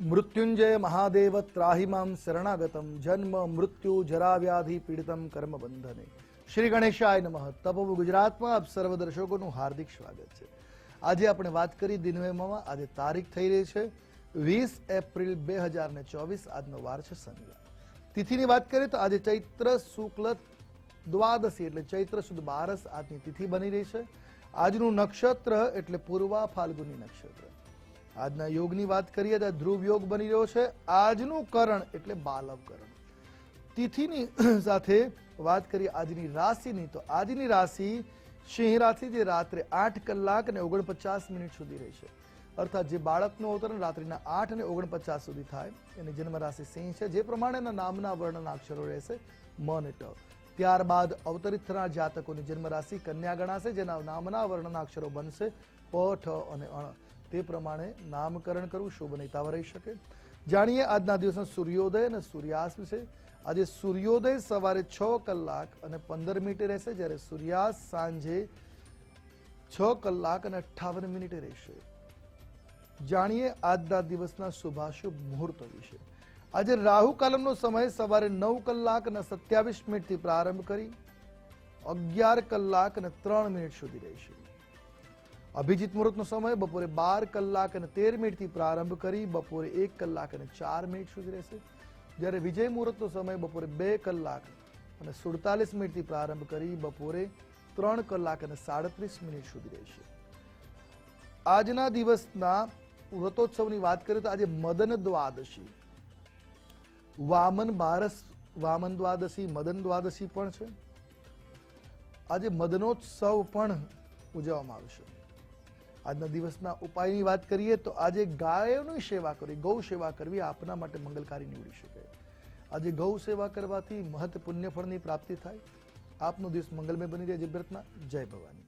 મૃત્યુંજય મહાદેવ ત્રાહિમામ શરણાગતમ જન્મ મૃત્યુ જરા વ્યાધિ પીડિતમ કર્મ બંધને શ્રી ગણેશાય નમઃ તપો ગુજરાતમાં આપ સર્વ દર્શકોનું હાર્દિક સ્વાગત છે। આજે આપણે વાત કરી દિનવેમાં આજે તારીખ થઈ રહી છે, વીસ એપ્રિલ બે હજાર ને ચોવીસ, આજનો વાર છે શનિવાર। તિથિની વાત કરીએ તો આજે ચૈત્ર શુક્લ દ્વાદશી, એટલે ચૈત્ર સુદ બારસ આજની તિથિ બની રહી છે। આજનું નક્ષત્ર એટલે પૂર્વા ફાલ્ગુની નક્ષત્ર। આજના યોગની વાત કરીએ તો ધ્રુવ યોગ બની રહ્યો છે. આજનું કરણ એટલે બાલવ કરણ તિથિની સાથે વાત કરીએ આજની રાશિની, તો આજની રાશિ સિંહ રાશિ જે રાત્રે આઠ કલાક અને ઓગણપચાસ મિનિટ સુધી રહેશે અર્થાત જે બાળકનું અવતરણ રાત્રિના આઠ અને ઓગણપચાસ સુધી થાય, એની જન્મ રાશિ સિંહ છે. જે પ્રમાણેના નામના વર્ણના અક્ષરો રહેશે, મ અને ટ. ત્યારબાદ અવતરિત થનાર જાતકોની જન્મ રાશિ કન્યા ગણાશે, જેના નામના વર્ણના અક્ષરો બનશે, પ, ઠ અને અણ. તે પ્રમાણે નામકરણ કરવું શુભ નેતાવા રહી શકે. જાણીએ આજના દિવસનો સૂર્યોદય અને સૂર્યાસ્ત વિશે. આજે સૂર્યોદય સવારે છ કલાક અને પંદર મિનિટે રહેશે, જ્યારે સૂર્યાસ્ત સાંજે છ કલાક અને અઠ્ઠાવન મિનિટે રહેશે. જાણીએ આજના દિવસના શુભાશુભ મુહૂર્તો વિશે. આજે રાહુ કાલમનો સમય સવારે નવ કલાક અને સત્યાવીસ મિનિટથી પ્રારંભ કરી, અગિયાર કલાક અને ત્રણ મિનિટ સુધી રહેશે. અભિજીત મુહૂર્તનો સમય, બપોરે બાર કલાક અને તેર મિનિટથી પ્રારંભ કરી બપોરે એક કલાક અને ચાર મિનિટ સુધી રહેશે. જ્યારે વિજય મુહૂર્તનો સમય બપોરે બે કલાક અને સુડતાલીસ મિનિટથી પ્રારંભ કરી બપોરે ત્રણ કલાક અને સાડત્રીસ મિનિટ સુધી રહેશે. આજના દિવસના વ્રતોત્સવની વાત કરીએ તો આજે મદન દ્વાદશી. વામન બારસ, વામન દ્વાદશી, મદન દ્વાદશી પણ છે. આજે મદનોત્સવ પણ ઉજવવામાં આવશે. આજના દિવસના ઉપાયની વાત કરીએ તો આજે ગાયોની સેવા કરવી ગૌ સેવા કરવી આપના માટે મંગલકારી નીવડી શકે. આજે ગૌ સેવા કરવાથી મહત પુણ્યફળની પ્રાપ્તિ થાય. આપનો દિવસ મંગલમય બની રહે. પ્રાર્થના જય ભવાની.